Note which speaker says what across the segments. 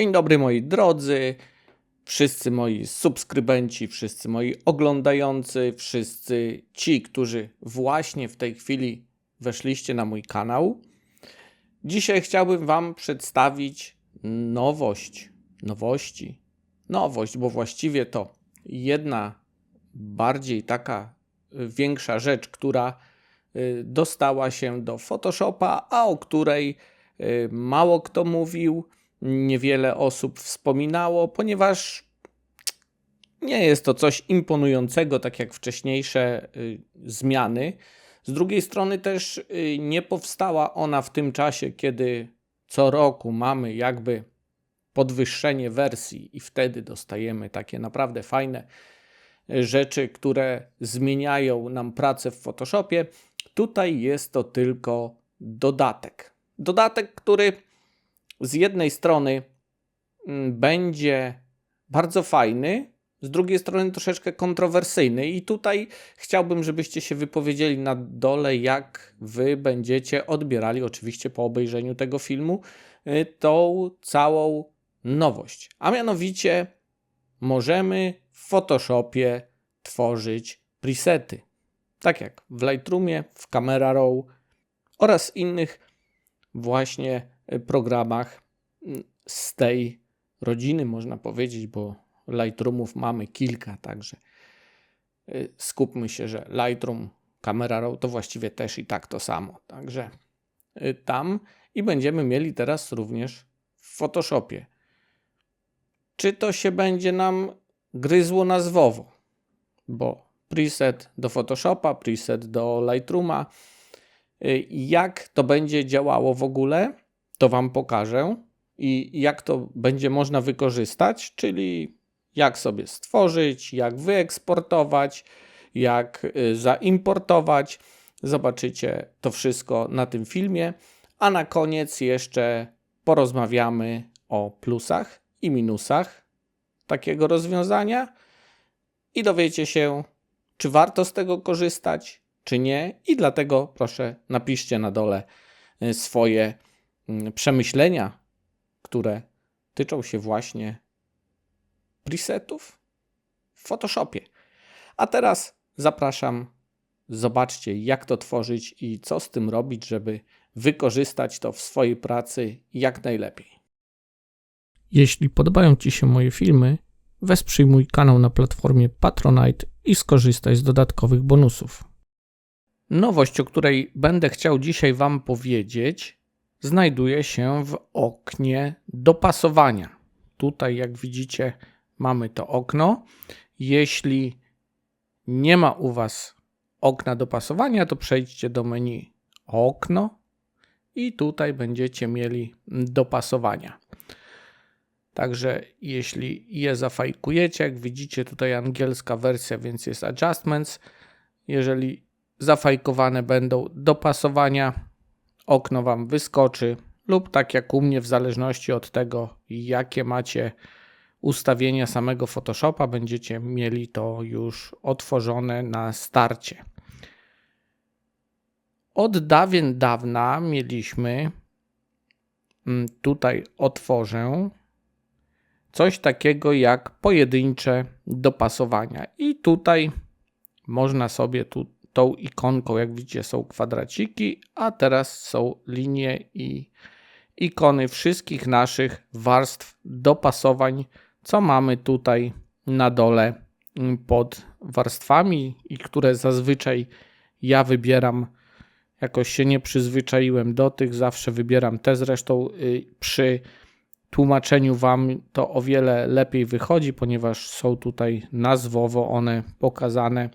Speaker 1: Dzień dobry moi drodzy, wszyscy moi subskrybenci, wszyscy moi oglądający, wszyscy ci, którzy właśnie w tej chwili weszliście na mój kanał. Dzisiaj chciałbym Wam przedstawić nowość, nowości, nowość, bo właściwie to jedna bardziej taka y, większa rzecz, która y, dostała się do Photoshopa, a o której y, mało kto mówił niewiele osób wspominało, ponieważ nie jest to coś imponującego, tak jak wcześniejsze y, zmiany. Z drugiej strony też y, nie powstała ona w tym czasie, kiedy co roku mamy jakby podwyższenie wersji i wtedy dostajemy takie naprawdę fajne y, rzeczy, które zmieniają nam pracę w Photoshopie. Tutaj jest to tylko dodatek. Dodatek, który z jednej strony mm, będzie bardzo fajny, z drugiej strony troszeczkę kontrowersyjny. I tutaj chciałbym, żebyście się wypowiedzieli na dole, jak wy będziecie odbierali, oczywiście po obejrzeniu tego filmu, y, tą całą nowość. A mianowicie możemy w Photoshopie tworzyć presety. Tak jak w Lightroomie, w Camera Raw oraz innych właśnie programach mm, z tej rodziny, można powiedzieć, bo Lightroomów mamy kilka, także y, skupmy się, że Lightroom, Camera Raw to właściwie też i tak to samo. Także y, tam i będziemy mieli teraz również w Photoshopie. Czy to się będzie nam gryzło nazwowo? Bo preset do Photoshopa, preset do Lightrooma, y, jak to będzie działało w ogóle? To Wam pokażę i jak to będzie można wykorzystać, czyli jak sobie stworzyć, jak wyeksportować, jak y, zaimportować. Zobaczycie to wszystko na tym filmie, a na koniec jeszcze porozmawiamy o plusach i minusach takiego rozwiązania i dowiecie się, czy warto z tego korzystać, czy nie. I dlatego proszę napiszcie na dole y, swoje przemyślenia, które tyczą się właśnie presetów w Photoshopie. A teraz zapraszam, zobaczcie, jak to tworzyć i co z tym robić, żeby wykorzystać to w swojej pracy jak najlepiej. Jeśli podobają Ci się moje filmy, wesprzyj mój kanał na platformie Patronite i skorzystaj z dodatkowych bonusów. Nowość, o której będę chciał dzisiaj Wam powiedzieć, znajduje się w oknie dopasowania. Tutaj, jak widzicie, mamy to okno. Jeśli nie ma u Was okna dopasowania, to przejdźcie do menu okno i tutaj będziecie mieli dopasowania. Także jeśli je zafajkujecie, jak widzicie tutaj angielska wersja, więc jest adjustments. Jeżeli zafajkowane będą dopasowania, okno Wam wyskoczy, lub tak jak u mnie, w zależności od tego, jakie macie ustawienia samego Photoshopa, będziecie mieli to już otworzone na starcie. Od dawien dawna mieliśmy, mm, tutaj otworzę, coś takiego jak pojedyncze dopasowania. I tutaj można sobie tu tą ikonką, jak widzicie, są kwadraciki, a teraz są linie i ikony wszystkich naszych warstw dopasowań, co mamy tutaj na dole mm, pod warstwami i które zazwyczaj ja wybieram. Jakoś się nie przyzwyczaiłem do tych, zawsze wybieram te. Zresztą y, przy tłumaczeniu Wam to o wiele lepiej wychodzi, ponieważ są tutaj nazwowo one pokazane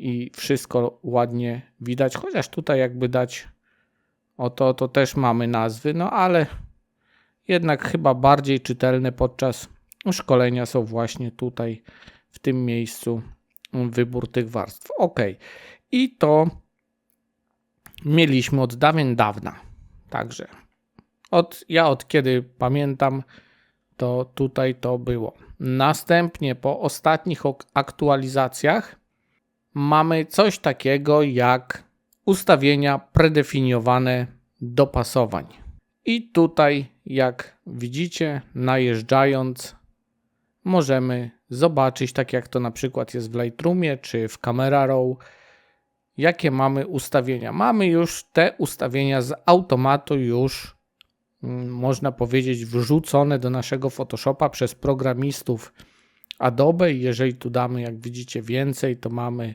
Speaker 1: i wszystko ładnie widać, chociaż tutaj jakby dać oto, to też mamy nazwy, no ale jednak chyba bardziej czytelne podczas szkolenia są właśnie tutaj w tym miejscu wybór tych warstw. Ok, i to mieliśmy od dawien dawna. Także od, ja od kiedy pamiętam, to tutaj to było. Następnie po ostatnich aktualizacjach mamy coś takiego jak ustawienia predefiniowane dopasowań. I tutaj, jak widzicie, najeżdżając, możemy zobaczyć, tak jak to na przykład jest w Lightroomie czy w Camera Raw, jakie mamy ustawienia. Mamy już te ustawienia z automatu już mm, można powiedzieć wrzucone do naszego Photoshopa przez programistów Adobe. Jeżeli tu damy, jak widzicie, więcej, to mamy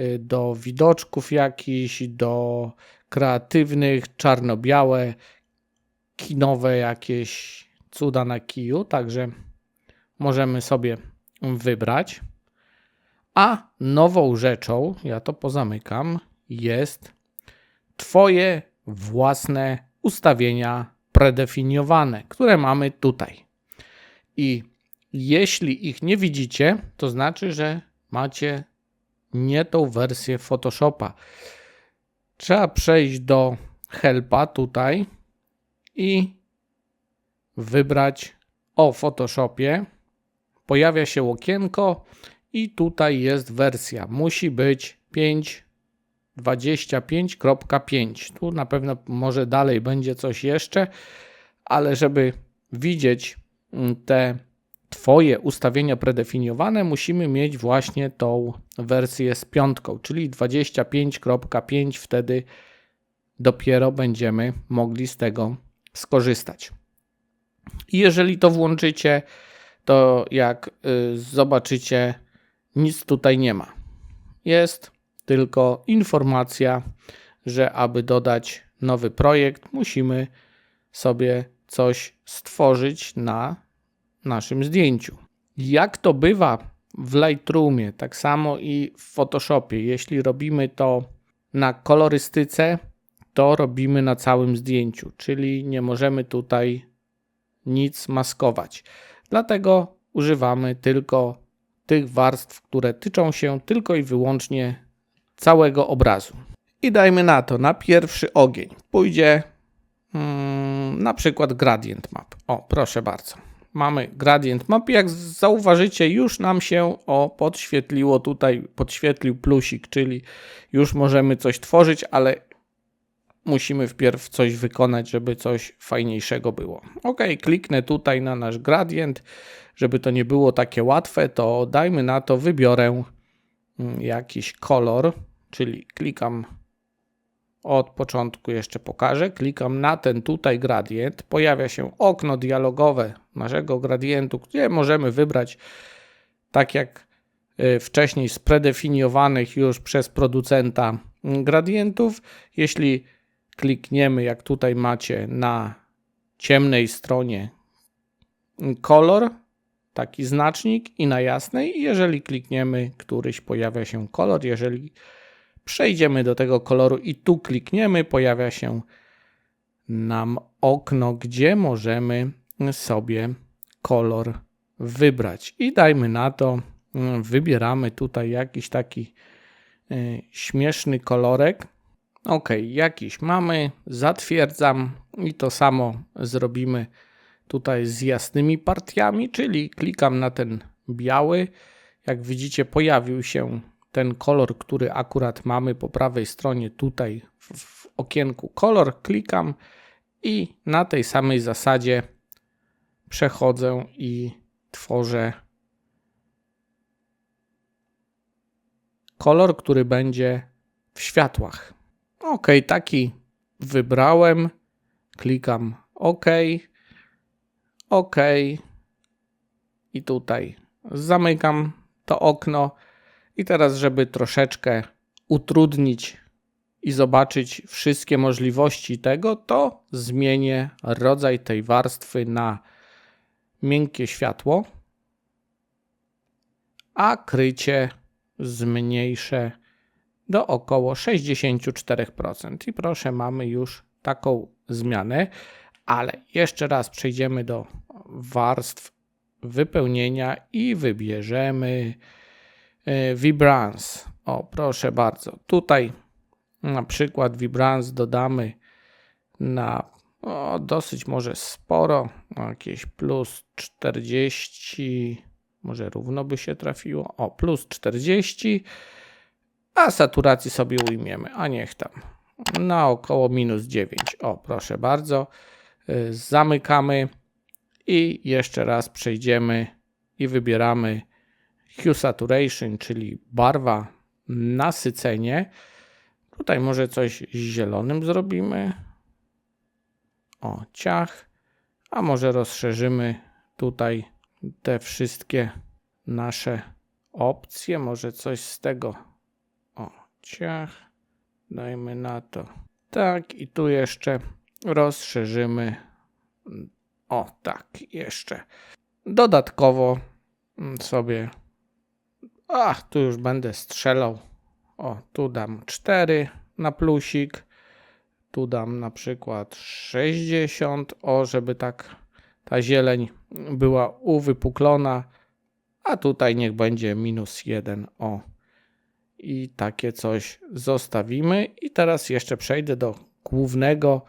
Speaker 1: y, do widoczków jakichś, do kreatywnych, czarno-białe, kinowe jakieś cuda na kiju, także możemy sobie wybrać. A nową rzeczą, ja to pozamykam, jest Twoje własne ustawienia predefiniowane, które mamy tutaj. I jeśli ich nie widzicie, to znaczy, że macie nie tą wersję Photoshopa. Trzeba przejść do Helpa tutaj i wybrać o Photoshopie. Pojawia się okienko i tutaj jest wersja. Musi być 5.25.5. Tu na pewno może dalej będzie coś jeszcze, ale żeby widzieć mm, te Twoje ustawienia predefiniowane, musimy mieć właśnie tą wersję z piątką, czyli 25.5. Wtedy dopiero będziemy mogli z tego skorzystać. I jeżeli to włączycie, to jak y, zobaczycie, nic tutaj nie ma. Jest tylko informacja, że aby dodać nowy projekt, musimy sobie coś stworzyć na naszym zdjęciu. Jak to bywa w Lightroomie, tak samo i w Photoshopie, jeśli robimy to na kolorystyce, to robimy na całym zdjęciu, czyli nie możemy tutaj nic maskować. Dlatego używamy tylko tych warstw, które tyczą się tylko i wyłącznie całego obrazu. I dajmy na to, na pierwszy ogień pójdzie hmm, na przykład gradient map. O, proszę bardzo. Mamy gradient map. Jak zauważycie, już nam się o podświetliło tutaj, podświetlił plusik, czyli już możemy coś tworzyć, ale musimy wpierw coś wykonać, żeby coś fajniejszego było. Ok, kliknę tutaj na nasz gradient, żeby to nie było takie łatwe, to dajmy na to, wybiorę mm, jakiś kolor, czyli klikam od początku jeszcze pokażę, klikam na ten tutaj gradient, pojawia się okno dialogowe naszego gradientu, gdzie możemy wybrać tak jak y, wcześniej spredefiniowanych już przez producenta gradientów. Jeśli klikniemy, jak tutaj macie na ciemnej stronie kolor, taki znacznik i na jasnej, jeżeli klikniemy, któryś pojawia się kolor. Jeżeli przejdziemy do tego koloru i tu klikniemy, pojawia się nam okno, gdzie możemy sobie kolor wybrać. I dajmy na to, wybieramy tutaj jakiś taki y, śmieszny kolorek. Ok, jakiś mamy, zatwierdzam i to samo zrobimy tutaj z jasnymi partiami, czyli klikam na ten biały. Jak widzicie, pojawił się ten kolor, który akurat mamy po prawej stronie tutaj w, okienku kolor. Klikam i na tej samej zasadzie przechodzę i tworzę kolor, który będzie w światłach. OK, taki wybrałem. Klikam OK. OK. I tutaj zamykam to okno. I teraz, żeby troszeczkę utrudnić i zobaczyć wszystkie możliwości tego, to zmienię rodzaj tej warstwy na miękkie światło, a krycie zmniejszę do około 64%. I proszę, mamy już taką zmianę, ale jeszcze raz przejdziemy do warstw wypełnienia i wybierzemy Vibrance. O, proszę bardzo. Tutaj na przykład Vibrance dodamy na o, dosyć może sporo, jakieś plus 40, może równo by się trafiło. O, plus 40 a saturacji sobie ujmiemy, a niech tam na około minus 9. O, proszę bardzo. y, zamykamy i jeszcze raz przejdziemy i wybieramy Hue Saturation, czyli barwa nasycenie. Tutaj może coś z zielonym zrobimy. O, ciach. A może rozszerzymy tutaj te wszystkie nasze opcje. Może coś z tego. O, ciach. Dajmy na to. Tak, i tu jeszcze rozszerzymy. O, tak, jeszcze. Dodatkowo sobie. A, tu już będę strzelał. O, tu dam 4 na plusik. Tu dam na przykład 60. O, żeby tak ta zieleń była uwypuklona. A tutaj niech będzie minus 1. O. I takie coś zostawimy. I teraz jeszcze przejdę do głównego.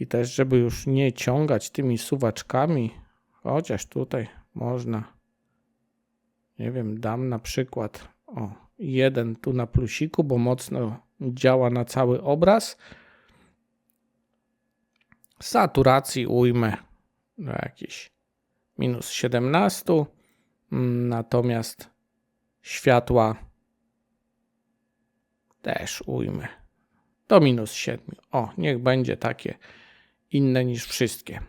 Speaker 1: I też, żeby już nie ciągać tymi suwaczkami, chociaż tutaj można, nie wiem, dam na przykład o, jeden tu na plusiku, bo mocno działa na cały obraz. Saturacji ujmę do jakiś minus 17, natomiast światła też ujmę do minus 7. O, niech będzie takie inne niż wszystkie.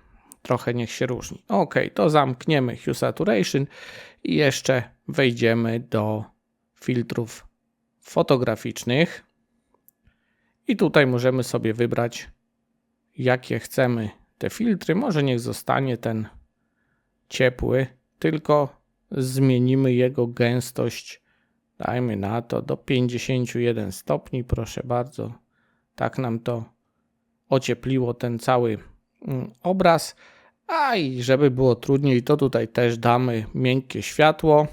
Speaker 1: Trochę niech się różni. Ok, to zamkniemy Hue Saturation i jeszcze wejdziemy do filtrów fotograficznych. I tutaj możemy sobie wybrać, jakie chcemy te filtry. Może niech zostanie ten ciepły, tylko zmienimy jego gęstość. Dajmy na to do 51 stopni, proszę bardzo. Tak nam to ociepliło ten cały mm, obraz. A i żeby było trudniej, to tutaj też damy miękkie światło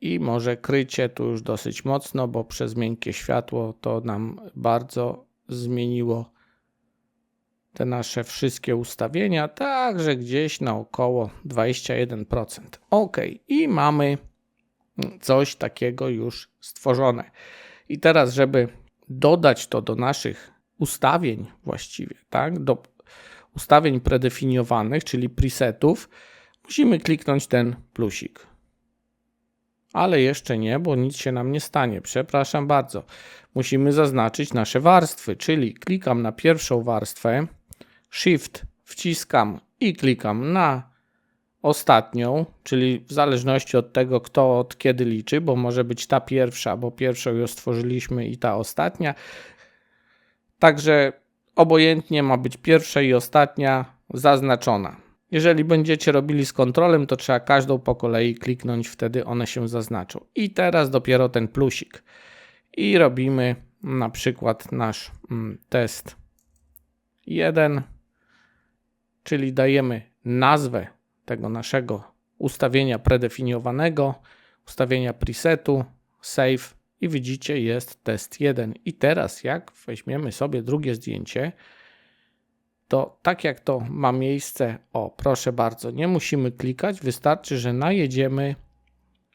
Speaker 1: i może krycie tu już dosyć mocno, bo przez miękkie światło to nam bardzo zmieniło te nasze wszystkie ustawienia, także gdzieś na około 21%. OK, i mamy coś takiego już stworzone. I teraz, żeby dodać to do naszych ustawień właściwie, tak, do ustawień predefiniowanych, czyli presetów, musimy kliknąć ten plusik. Ale jeszcze nie, bo nic się nam nie stanie. Przepraszam bardzo. Musimy zaznaczyć nasze warstwy, czyli klikam na pierwszą warstwę, Shift wciskam i klikam na ostatnią, czyli w zależności od tego, kto od kiedy liczy, bo może być ta pierwsza, bo pierwszą już stworzyliśmy i ta ostatnia. Także obojętnie ma być pierwsza i ostatnia zaznaczona. Jeżeli będziecie robili z kontrolem, to trzeba każdą po kolei kliknąć, wtedy one się zaznaczą. I teraz dopiero ten plusik. I robimy na przykład nasz mm, test 1, czyli dajemy nazwę tego naszego ustawienia predefiniowanego, ustawienia presetu, save i widzicie jest test 1. I teraz jak weźmiemy sobie drugie zdjęcie, to tak jak to ma miejsce, o proszę bardzo, nie musimy klikać, wystarczy, że najedziemy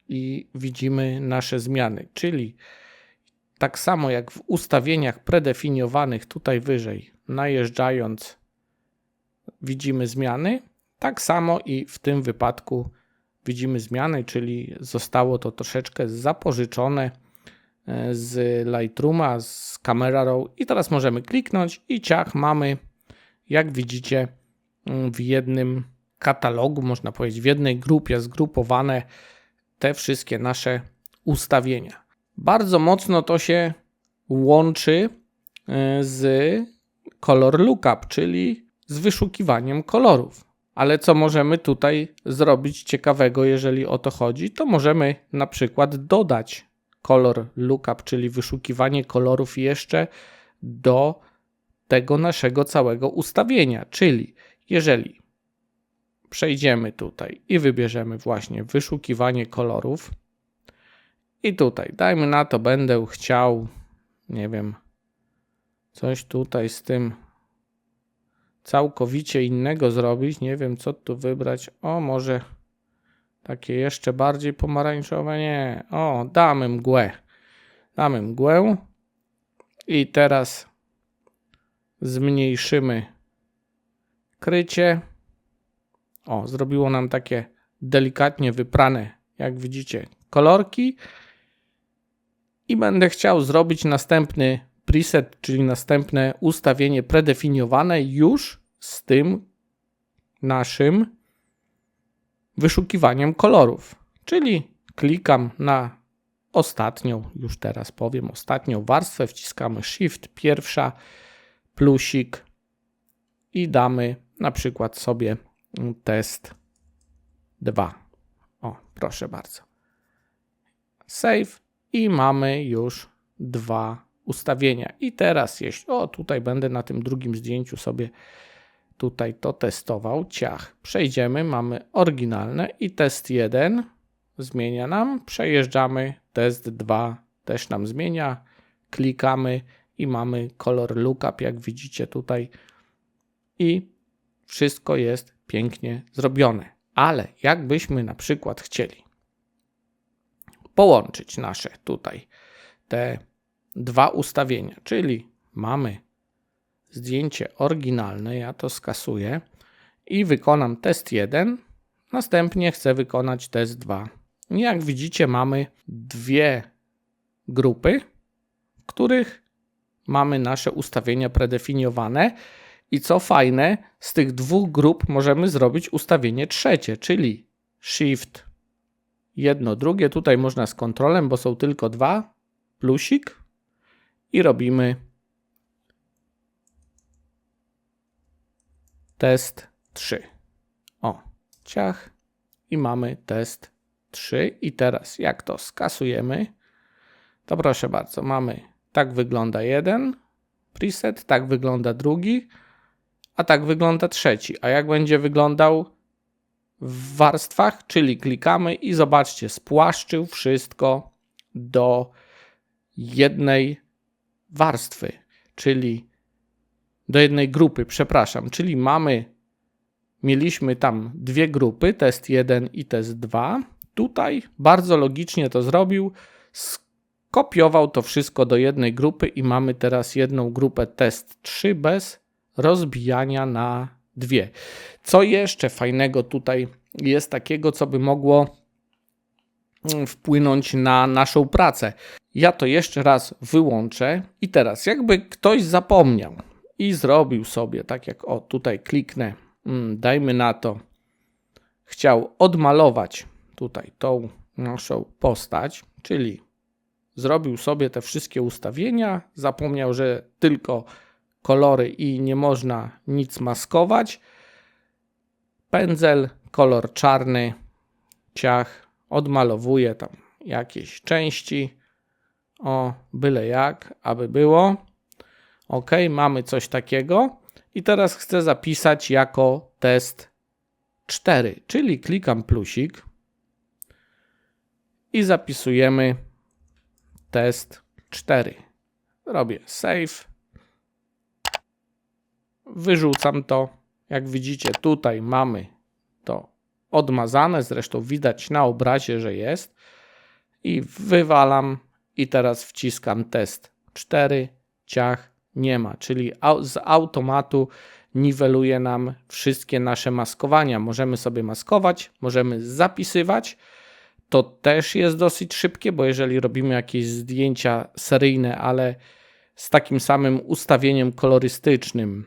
Speaker 1: i widzimy nasze zmiany, czyli tak samo jak w ustawieniach predefiniowanych tutaj wyżej, najeżdżając widzimy zmiany, tak samo i w tym wypadku widzimy zmiany, czyli zostało to troszeczkę zapożyczone z Lightrooma, z Camera Raw i teraz możemy kliknąć i ciach mamy, jak widzicie, mm, w jednym katalogu, można powiedzieć, w jednej grupie zgrupowane te wszystkie nasze ustawienia. Bardzo mocno to się łączy e, z Color Lookup, czyli z wyszukiwaniem kolorów. Ale co możemy tutaj zrobić ciekawego, jeżeli o to chodzi? To możemy na przykład dodać kolor lookup, czyli wyszukiwanie kolorów jeszcze do tego naszego całego ustawienia. Czyli jeżeli przejdziemy tutaj i wybierzemy właśnie wyszukiwanie kolorów i tutaj dajmy na to będę chciał nie wiem coś tutaj z tym całkowicie innego zrobić. Nie wiem, co tu wybrać. O, może takie jeszcze bardziej pomarańczowe. Nie. O, damy mgłę. Damy mgłę. I teraz zmniejszymy skrycie. O, zrobiło nam takie delikatnie wyprane, jak widzicie, kolorki. I będę chciał zrobić następny preset, czyli następne ustawienie predefiniowane już z tym naszym wyszukiwaniem kolorów. Czyli klikam na ostatnią, już teraz powiem, ostatnią warstwę, wciskamy Shift, pierwsza, plusik i damy na przykład sobie test 2. O, proszę bardzo. Save i mamy już dwa ustawienia. I teraz, jeśli, o tutaj będę na tym drugim zdjęciu sobie tutaj to testował, ciach. Przejdziemy, mamy oryginalne i test 1 zmienia nam, przejeżdżamy, test 2 też nam zmienia, klikamy i mamy kolor lookup, jak widzicie tutaj. I wszystko jest pięknie zrobione. Ale jakbyśmy na przykład chcieli połączyć nasze tutaj te dwa ustawienia, czyli mamy zdjęcie oryginalne, ja to skasuję i wykonam test 1, następnie chcę wykonać test 2. Jak widzicie, mamy dwie grupy, w których mamy nasze ustawienia predefiniowane. I co fajne, z tych dwóch grup możemy zrobić ustawienie trzecie, czyli Shift jedno, drugie. Tutaj można z kontrolem, bo są tylko dwa, plusik i robimy test 3. O, ciach. I mamy test 3 i teraz jak to skasujemy, to proszę bardzo, mamy tak wygląda jeden preset, tak wygląda drugi, a tak wygląda trzeci. A jak będzie wyglądał w warstwach, czyli klikamy i zobaczcie, spłaszczył wszystko do jednej warstwy, czyli do jednej grupy, przepraszam, czyli mamy, mieliśmy tam dwie grupy, test 1 i test 2. Tutaj bardzo logicznie to zrobił, skopiował to wszystko do jednej grupy i mamy teraz jedną grupę test 3 bez rozbijania na dwie. Co jeszcze fajnego tutaj jest takiego, co by mogło mm, wpłynąć na naszą pracę? Ja to jeszcze raz wyłączę i teraz jakby ktoś zapomniał i zrobił sobie, tak jak o tutaj kliknę, mm, dajmy na to, chciał odmalować tutaj tą naszą postać, czyli zrobił sobie te wszystkie ustawienia, zapomniał, że tylko kolory i nie można nic maskować. Pędzel, kolor czarny, ciach, odmalowuje tam jakieś części. O, byle jak, aby było. Ok, mamy coś takiego. I teraz chcę zapisać jako test 4, czyli klikam plusik i zapisujemy test 4. Robię save wyrzucam to. Jak widzicie, tutaj mamy to odmazane, zresztą widać na obrazie, że jest. I wywalam i teraz wciskam test 4, ciach nie ma, czyli z automatu niweluje nam wszystkie nasze maskowania. Możemy sobie maskować, możemy zapisywać. To też jest dosyć szybkie, bo jeżeli robimy jakieś zdjęcia seryjne, ale z takim samym ustawieniem kolorystycznym,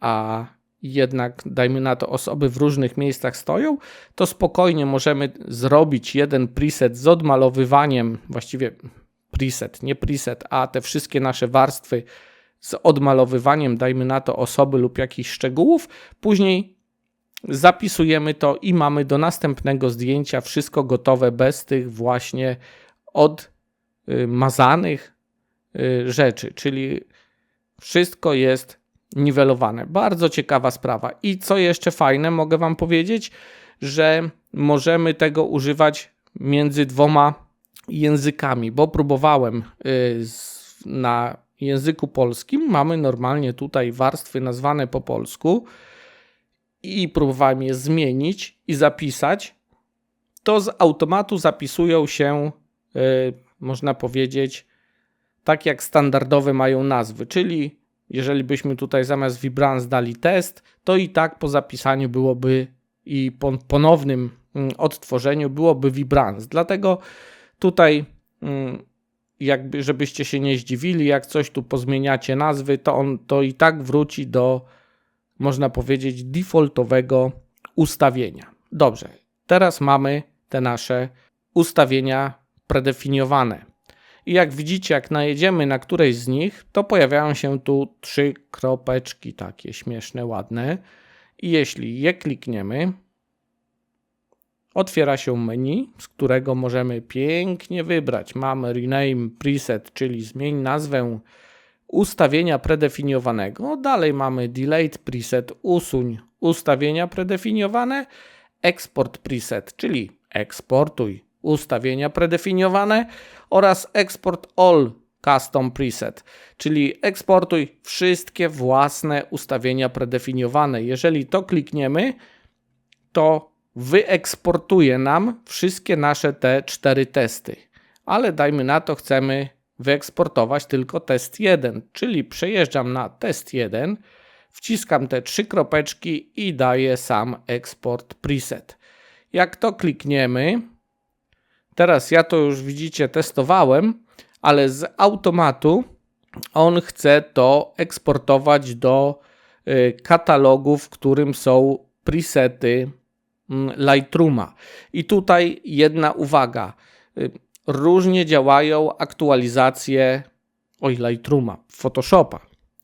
Speaker 1: a jednak, dajmy na to, osoby w różnych miejscach stoją, to spokojnie możemy zrobić jeden preset z odmalowywaniem, właściwie preset, nie preset, a te wszystkie nasze warstwy z odmalowywaniem, dajmy na to, osoby lub jakichś szczegółów. Później zapisujemy to i mamy do następnego zdjęcia wszystko gotowe bez tych właśnie odmazanych y, rzeczy, czyli wszystko jest niwelowane. Bardzo ciekawa sprawa. I co jeszcze fajne, mogę Wam powiedzieć, że możemy tego używać między dwoma językami, bo próbowałem y, na języku polskim. Mamy normalnie tutaj warstwy nazwane po polsku i próbowałem je zmienić i zapisać. To z automatu zapisują się, y, można powiedzieć, tak jak standardowe mają nazwy, czyli jeżeli byśmy tutaj zamiast Vibrance dali test, to i tak po zapisaniu byłoby i po ponownym mm, odtworzeniu byłoby Vibrance. Dlatego tutaj mm, jakby żebyście się nie zdziwili, jak coś tu pozmieniacie nazwy, to on to i tak wróci do można powiedzieć defaultowego ustawienia. Dobrze. Teraz mamy te nasze ustawienia predefiniowane. I jak widzicie, jak najedziemy na którejś z nich, to pojawiają się tu trzy kropeczki takie śmieszne, ładne. I jeśli je klikniemy, otwiera się menu, z którego możemy pięknie wybrać. Mamy rename preset, czyli zmień nazwę ustawienia predefiniowanego. Dalej mamy delayed preset, usuń ustawienia predefiniowane, export preset, czyli eksportuj ustawienia predefiniowane oraz export all custom preset, czyli eksportuj wszystkie własne ustawienia predefiniowane. Jeżeli to klikniemy, to wyeksportuje nam wszystkie nasze te cztery testy. Ale dajmy na to, chcemy wyeksportować tylko test 1, czyli przejeżdżam na test 1, wciskam te trzy kropeczki i daję sam export preset. Jak to klikniemy, teraz ja to już widzicie testowałem, ale z automatu on chce to eksportować do y, katalogu, w którym są presety Lightrooma. I tutaj jedna uwaga. Y, różnie działają aktualizacje oj Lightrooma, Photoshopa.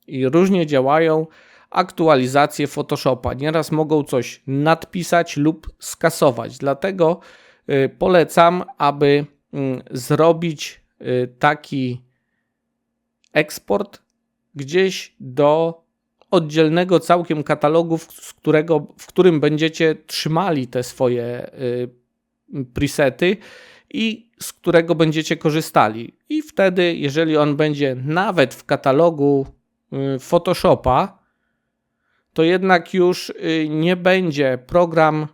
Speaker 1: I różnie działają aktualizacje Photoshopa. Nieraz mogą coś nadpisać lub skasować. Dlatego y, polecam, aby mm, zrobić y, taki eksport gdzieś do oddzielnego całkiem katalogu, z którego, w którym będziecie trzymali te swoje y, presety i z którego będziecie korzystali. I wtedy, jeżeli on będzie nawet w katalogu Photoshopa, to jednak już y, nie będzie program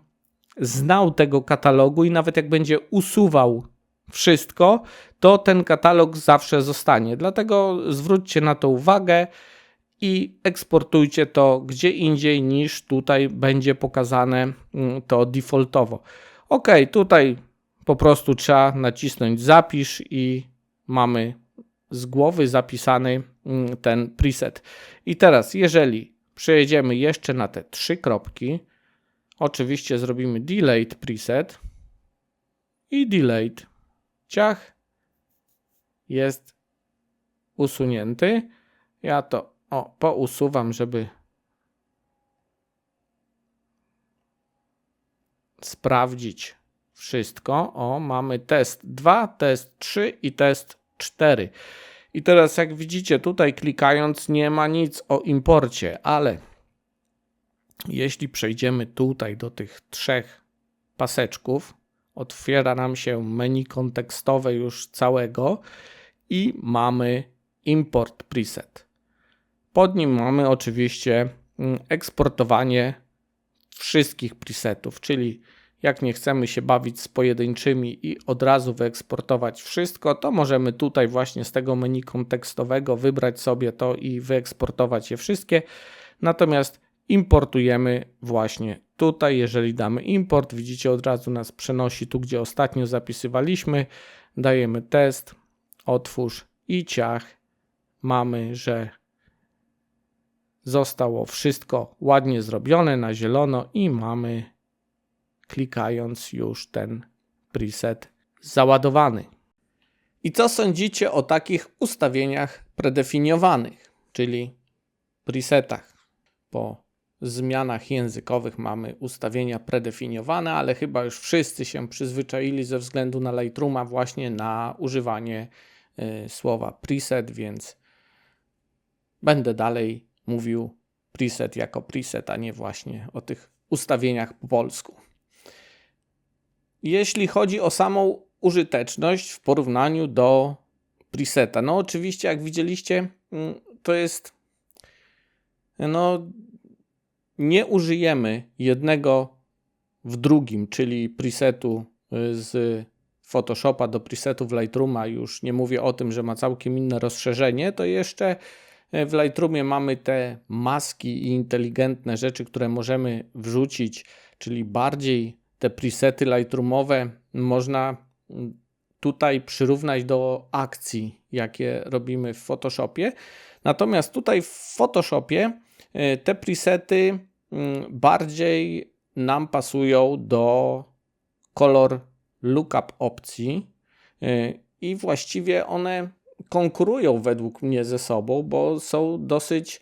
Speaker 1: znał tego katalogu i nawet jak będzie usuwał wszystko, to ten katalog zawsze zostanie. Dlatego zwróćcie na to uwagę i eksportujcie to gdzie indziej niż tutaj będzie pokazane mm, to defaultowo. Ok, tutaj po prostu trzeba nacisnąć zapisz i mamy z głowy zapisany mm, ten preset. I teraz, jeżeli Przejedziemy jeszcze na te trzy kropki. Oczywiście zrobimy delayed preset i delayed. Ciach jest usunięty. Ja to o, pousuwam, żeby sprawdzić wszystko. O, mamy test 2, test 3 i test 4. I teraz jak widzicie tutaj klikając nie ma nic o imporcie, ale jeśli przejdziemy tutaj do tych trzech paseczków, otwiera nam się menu kontekstowe już całego i mamy import preset. Pod nim mamy oczywiście mm, eksportowanie wszystkich presetów, czyli jak nie chcemy się bawić z pojedynczymi i od razu wyeksportować wszystko, to możemy tutaj właśnie z tego menu kontekstowego wybrać sobie to i wyeksportować je wszystkie. Natomiast importujemy właśnie tutaj. Jeżeli damy import, widzicie od razu nas przenosi tu, gdzie ostatnio zapisywaliśmy. Dajemy test, otwórz i ciach. Mamy, że zostało wszystko ładnie zrobione na zielono i mamy klikając już ten preset załadowany. I co sądzicie o takich ustawieniach predefiniowanych, czyli presetach? Po zmianach językowych mamy ustawienia predefiniowane, ale chyba już wszyscy się przyzwyczaili ze względu na Lightrooma właśnie na używanie y, słowa preset, więc będę dalej mówił preset jako preset, a nie właśnie o tych ustawieniach po polsku jeśli chodzi o samą użyteczność w porównaniu do preseta. No oczywiście, jak widzieliście, mm, to jest no nie użyjemy jednego w drugim, czyli presetu y, z Photoshopa do presetu w Lightrooma, już nie mówię o tym, że ma całkiem inne rozszerzenie, to jeszcze W Lightroomie mamy te maski i inteligentne rzeczy, które możemy wrzucić, czyli bardziej te presety Lightroomowe można mm, tutaj przyrównać do akcji, jakie robimy w Photoshopie. Natomiast tutaj w Photoshopie e, te presety mm, bardziej nam pasują do kolor lookup opcji e, i właściwie one konkurują według mnie ze sobą, bo są dosyć,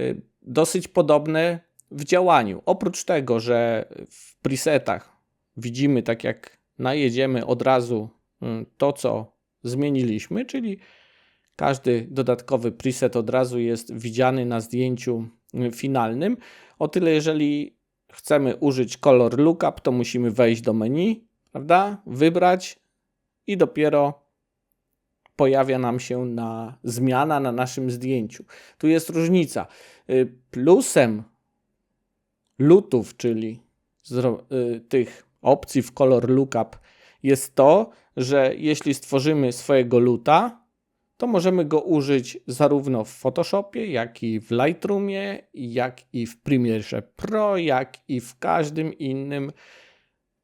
Speaker 1: y, dosyć podobne w działaniu. Oprócz tego, że w presetach widzimy, tak jak najedziemy od razu y, to, co zmieniliśmy, czyli każdy dodatkowy preset od razu jest widziany na zdjęciu y, finalnym. O tyle, jeżeli chcemy użyć color lookup, to musimy wejść do menu, prawda? Wybrać i dopiero pojawia nam się na zmiana na naszym zdjęciu. Tu jest różnica. Y, Plusem lutów, czyli y, tych opcji w color lookup jest to, że jeśli stworzymy swojego luta, to możemy go użyć zarówno w Photoshopie, jak i w Lightroomie, jak i w Premiere Pro, jak i w każdym innym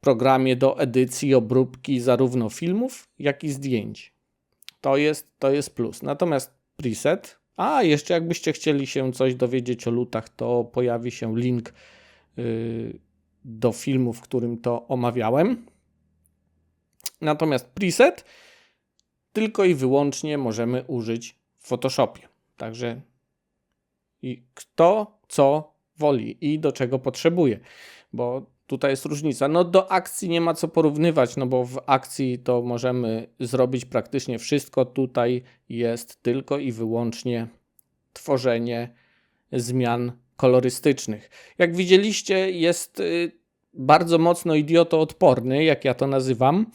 Speaker 1: programie do edycji, obróbki zarówno filmów, jak i zdjęć. To jest, to jest plus. Natomiast preset, a jeszcze jakbyście chcieli się coś dowiedzieć o lutach, to pojawi się link yy, do filmu, w którym to omawiałem. Natomiast preset tylko i wyłącznie możemy użyć w Photoshopie. Także i kto co woli i do czego potrzebuje, bo tutaj jest różnica. No do akcji nie ma co porównywać, no bo w akcji to możemy zrobić praktycznie wszystko. Tutaj jest tylko i wyłącznie tworzenie zmian kolorystycznych. Jak widzieliście, jest y, bardzo mocno idiotoodporny, jak ja to nazywam,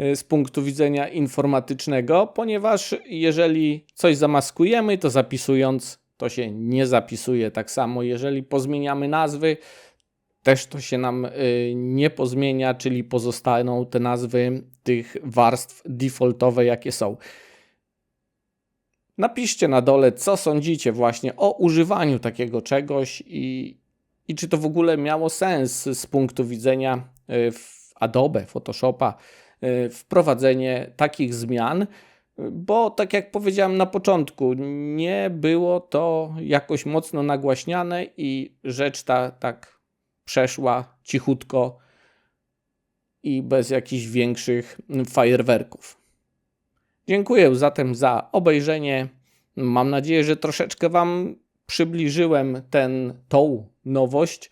Speaker 1: y, z punktu widzenia informatycznego, ponieważ jeżeli coś zamaskujemy, to zapisując to się nie zapisuje. Tak samo, jeżeli pozmieniamy nazwy, też to się nam y, nie pozmienia, czyli pozostaną te nazwy tych warstw defaultowe, jakie są. Napiszcie na dole, co sądzicie właśnie o używaniu takiego czegoś i, i czy to w ogóle miało sens z punktu widzenia y, Adobe, Photoshopa, y, wprowadzenie takich zmian, bo tak jak powiedziałem na początku, nie było to jakoś mocno nagłaśniane i rzecz ta tak przeszła cichutko i bez jakichś większych fajerwerków. Dziękuję zatem za obejrzenie. Mam nadzieję, że troszeczkę Wam przybliżyłem ten, tą nowość,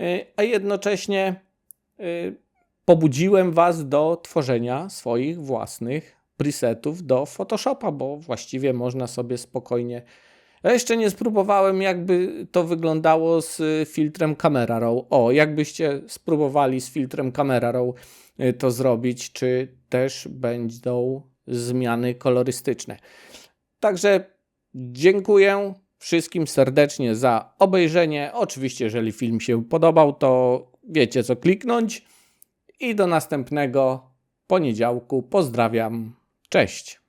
Speaker 1: y, a jednocześnie y, pobudziłem Was do tworzenia swoich własnych presetów do Photoshopa, bo właściwie można sobie spokojnie. Ja jeszcze nie spróbowałem, jakby to wyglądało z filtrem Camera Raw. O, jakbyście spróbowali z filtrem Camera Raw y, to zrobić, czy też będą zmiany kolorystyczne. Także dziękuję wszystkim serdecznie za obejrzenie. Oczywiście, jeżeli film się podobał, to wiecie co kliknąć. I do następnego poniedziałku. Pozdrawiam. Cześć.